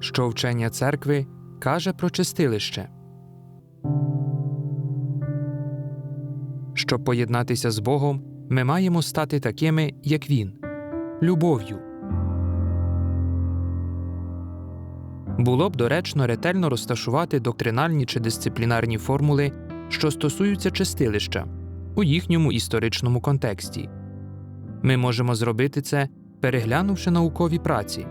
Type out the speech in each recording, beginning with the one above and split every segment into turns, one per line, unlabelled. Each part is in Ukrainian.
що вчення церкви каже про чистилище. Щоб поєднатися з Богом, ми маємо стати такими, як Він любов'ю. Було б доречно ретельно розташувати доктринальні чи дисциплінарні формули, що стосуються чистилища у їхньому історичному контексті. Ми можемо зробити це, переглянувши наукові праці.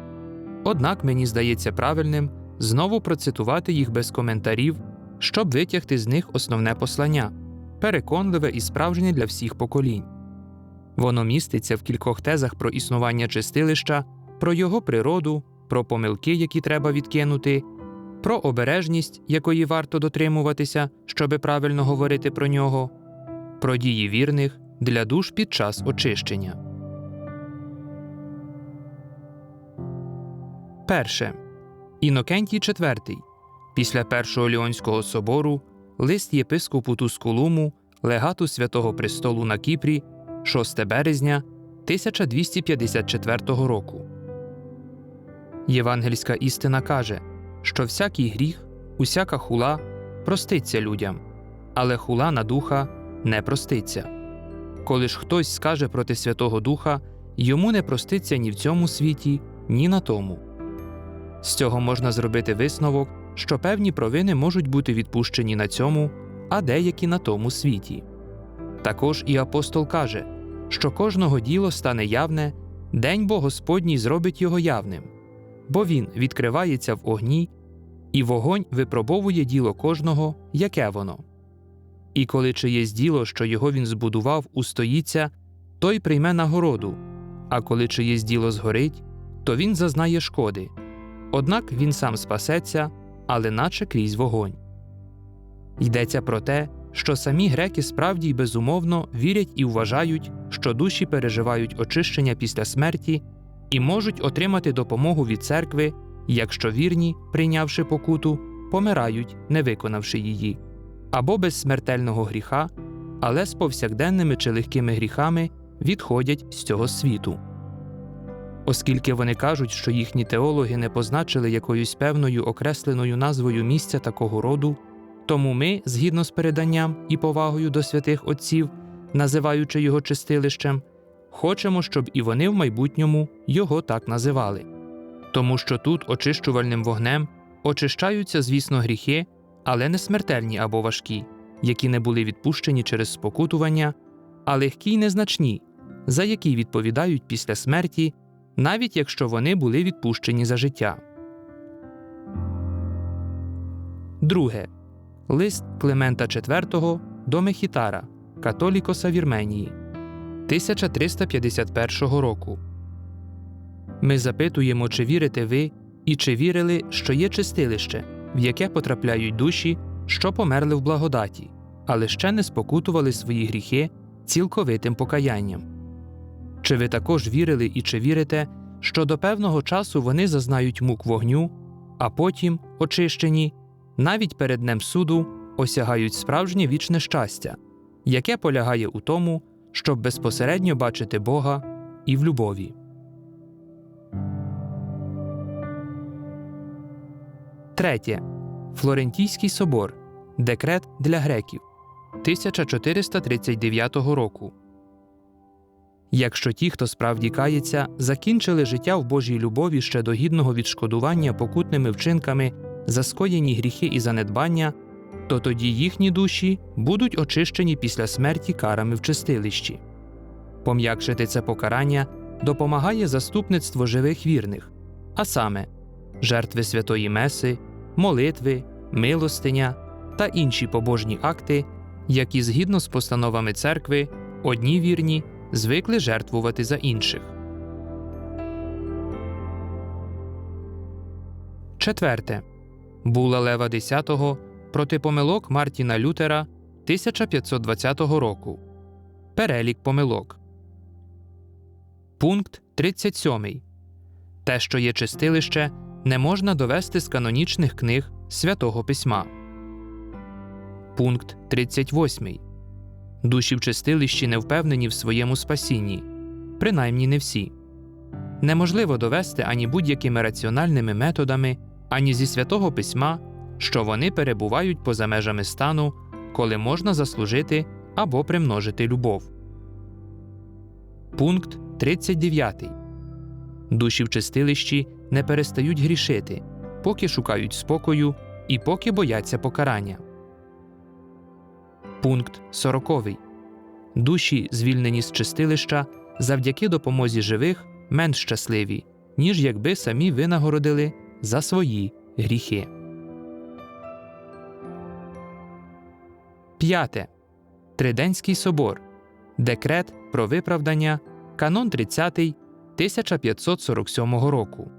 Однак мені здається правильним знову процитувати їх без коментарів, щоб витягти з них основне послання переконливе і справжнє для всіх поколінь. Воно міститься в кількох тезах про існування чистилища, про його природу, про помилки, які треба відкинути, про обережність, якої варто дотримуватися, щоби правильно говорити про нього, про дії вірних для душ під час очищення. Перше. Інокентій IV. Після Першого Ліонського собору лист єпископу Тускулуму, легату Святого Престолу на Кіпрі, 6 березня 1254 року. Євангельська істина каже, що всякий гріх, усяка хула проститься людям, але хула на духа не проститься. Коли ж хтось скаже проти Святого Духа, йому не проститься ні в цьому світі, ні на тому. З цього можна зробити висновок, що певні провини можуть бути відпущені на цьому, а деякі на тому світі. Також і апостол каже, що кожного діло стане явне, день бо Господній зробить його явним, бо він відкривається в огні, і вогонь випробовує діло кожного, яке воно. І коли чиєсь діло, що його він збудував, устоїться, той прийме нагороду, а коли чиєсь діло згорить, то він зазнає шкоди. Однак він сам спасеться, але наче крізь вогонь. Йдеться про те, що самі греки справді й безумовно вірять і вважають, що душі переживають очищення після смерті і можуть отримати допомогу від церкви, якщо вірні, прийнявши покуту, помирають, не виконавши її, або без смертельного гріха, але з повсякденними чи легкими гріхами відходять з цього світу. Оскільки вони кажуть, що їхні теологи не позначили якоюсь певною окресленою назвою місця такого роду, тому ми, згідно з переданням і повагою до святих отців, називаючи його чистилищем, хочемо, щоб і вони в майбутньому його так називали. Тому що тут очищувальним вогнем очищаються, звісно, гріхи, але не смертельні або важкі, які не були відпущені через спокутування, а легкі й незначні, за які відповідають після смерті навіть якщо вони були відпущені за життя. Друге. Лист Климента IV до Мехітара, католікоса Вірменії 1351 року. Ми запитуємо, чи вірите ви і чи вірили, що є чистилище, в яке потрапляють душі, що померли в благодаті, але ще не спокутували свої гріхи цілковитим покаянням. Чи ви також вірили і чи вірите, що до певного часу вони зазнають мук вогню, а потім, очищені, навіть перед днем суду осягають справжнє вічне щастя, яке полягає у тому, щоб безпосередньо бачити Бога і в любові. Третє. Флорентійський собор. Декрет для греків 1439 року. Якщо ті, хто справді кається, закінчили життя в Божій любові ще до гідного відшкодування покутними вчинками за скоєні гріхи і занедбання, то тоді їхні душі будуть очищені після смерті карами в чистилищі. Пом'якшити це покарання допомагає заступництво живих вірних, а саме жертви святої Меси, молитви, милостиня та інші побожні акти, які згідно з постановами церкви одні вірні звикли жертвувати за інших. Четверте. Була Лева X проти помилок Мартіна Лютера 1520 року. Перелік помилок. Пункт 37. Те, що є чистилище, не можна довести з канонічних книг Святого Письма. Пункт 38. Душі в чистилищі не впевнені в своєму спасінні, принаймні не всі. Неможливо довести ані будь-якими раціональними методами, ані зі святого письма, що вони перебувають поза межами стану, коли можна заслужити або примножити любов. Пункт 39. Душі в чистилищі не перестають грішити, поки шукають спокою і поки бояться покарання. Пункт 40. Душі, звільнені з чистилища, завдяки допомозі живих менш щасливі, ніж якби самі винагородили за свої гріхи. П'яте. Триденський собор. Декрет про виправдання. Канон 30 1547 року.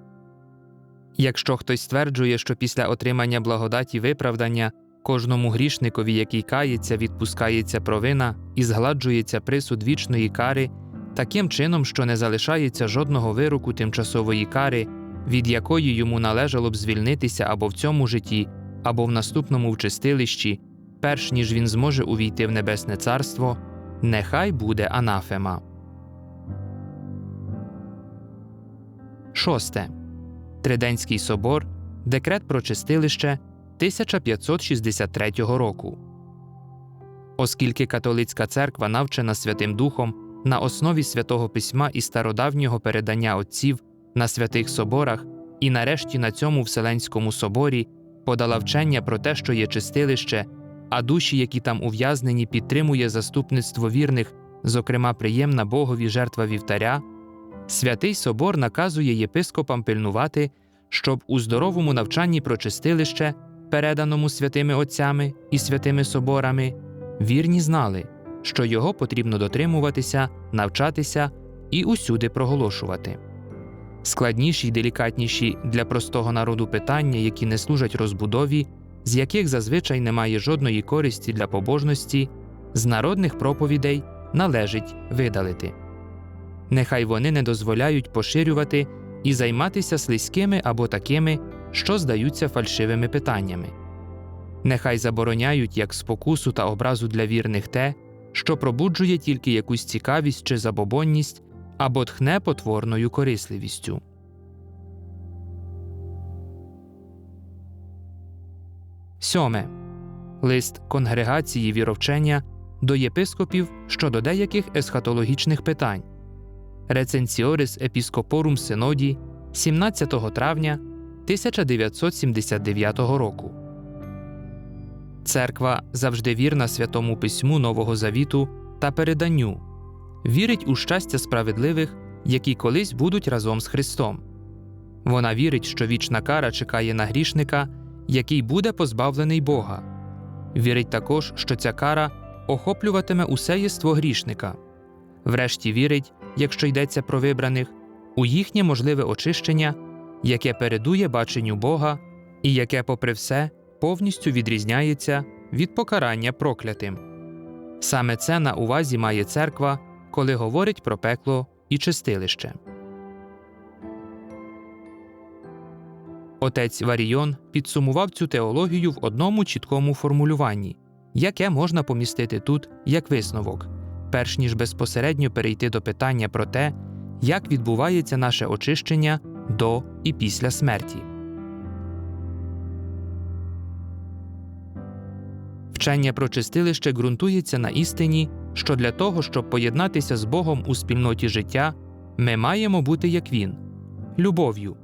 Якщо хтось стверджує, що після отримання благодаті виправдання кожному грішникові, який кається, відпускається провина і згладжується присуд вічної кари, таким чином, що не залишається жодного вироку тимчасової кари, від якої йому належало б звільнитися або в цьому житті, або в наступному в чистилищі, перш ніж він зможе увійти в Небесне Царство, нехай буде анафема. Шосте. Триденський собор. Декрет про чистилище 1563 року. Оскільки католицька церква навчена Святим Духом на основі святого письма і стародавнього передання отців на святих соборах, і нарешті на цьому Вселенському соборі подала вчення про те, що є чистилище, а душі, які там ув'язнені, підтримує заступництво вірних, зокрема приємна Богові жертва вівтаря. Святий Собор наказує єпископам пильнувати, щоб у здоровому навчанні про чистилище, переданому святими отцями і святими соборами, вірні знали, що його потрібно дотримуватися, навчатися і усюди проголошувати. Складніші й делікатніші для простого народу питання, які не служать розбудові, з яких зазвичай немає жодної користі для побожності, з народних проповідей належить видалити нехай вони не дозволяють поширювати і займатися слизькими або такими, що здаються фальшивими питаннями. Нехай забороняють як спокусу та образу для вірних те, що пробуджує тільки якусь цікавість чи забобонність або тхне потворною корисливістю. Сьоме лист конгрегації віровчення до єпископів щодо деяких есхатологічних питань. Реценсіорис Епіскопорум Синоді 17 травня 1979 року. Церква завжди вірна святому письму Нового Завіту та переданню, вірить у щастя справедливих, які колись будуть разом з Христом. Вона вірить, що вічна кара чекає на грішника, який буде позбавлений Бога. Вірить також, що ця кара охоплюватиме усе єство грішника. Врешті вірить, якщо йдеться про вибраних, у їхнє можливе очищення, яке передує баченню Бога і яке, попри все, повністю відрізняється від покарання проклятим. Саме це на увазі має церква, коли говорить про пекло і чистилище. Отець Варійон підсумував цю теологію в одному чіткому формулюванні, яке можна помістити тут як висновок перш ніж безпосередньо перейти до питання про те, як відбувається наше очищення до і після смерті. Вчення про чистилище ґрунтується на істині, що для того, щоб поєднатися з Богом у спільноті життя, ми маємо бути як Він любов'ю.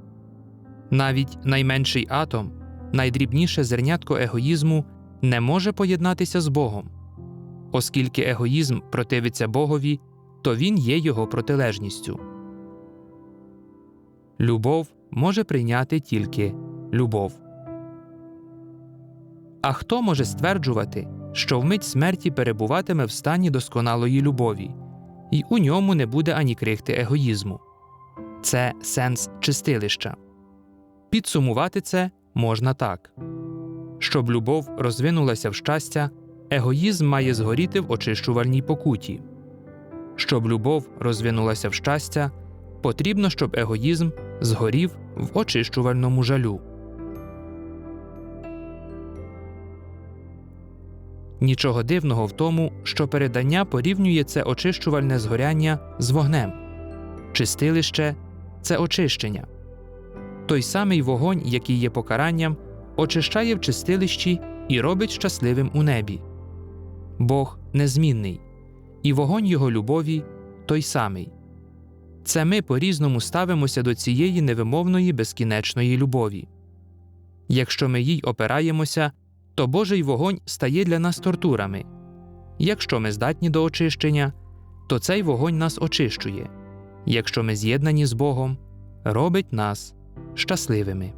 Навіть найменший атом, найдрібніше зернятко егоїзму не може поєднатися з Богом. Оскільки егоїзм противиться Богові, то він є його протилежністю. Любов може прийняти тільки любов. А хто може стверджувати, що вмить смерті перебуватиме в стані досконалої любові, і у ньому не буде ані крихти егоїзму? Це сенс чистилища. Підсумувати це можна так щоб любов розвинулася в щастя. Егоїзм має згоріти в очищувальній покуті. Щоб любов розвинулася в щастя, потрібно, щоб егоїзм згорів в очищувальному жалю. Нічого дивного в тому, що передання порівнює це очищувальне згоряння з вогнем. Чистилище це очищення. той самий вогонь, який є покаранням, очищає в чистилищі і робить щасливим у небі. Бог незмінний, і вогонь Його любові той самий. Це ми по різному ставимося до цієї невимовної безкінечної любові. Якщо ми їй опираємося, то Божий вогонь стає для нас тортурами. Якщо ми здатні до очищення, то цей вогонь нас очищує. Якщо ми з'єднані з Богом, робить нас щасливими.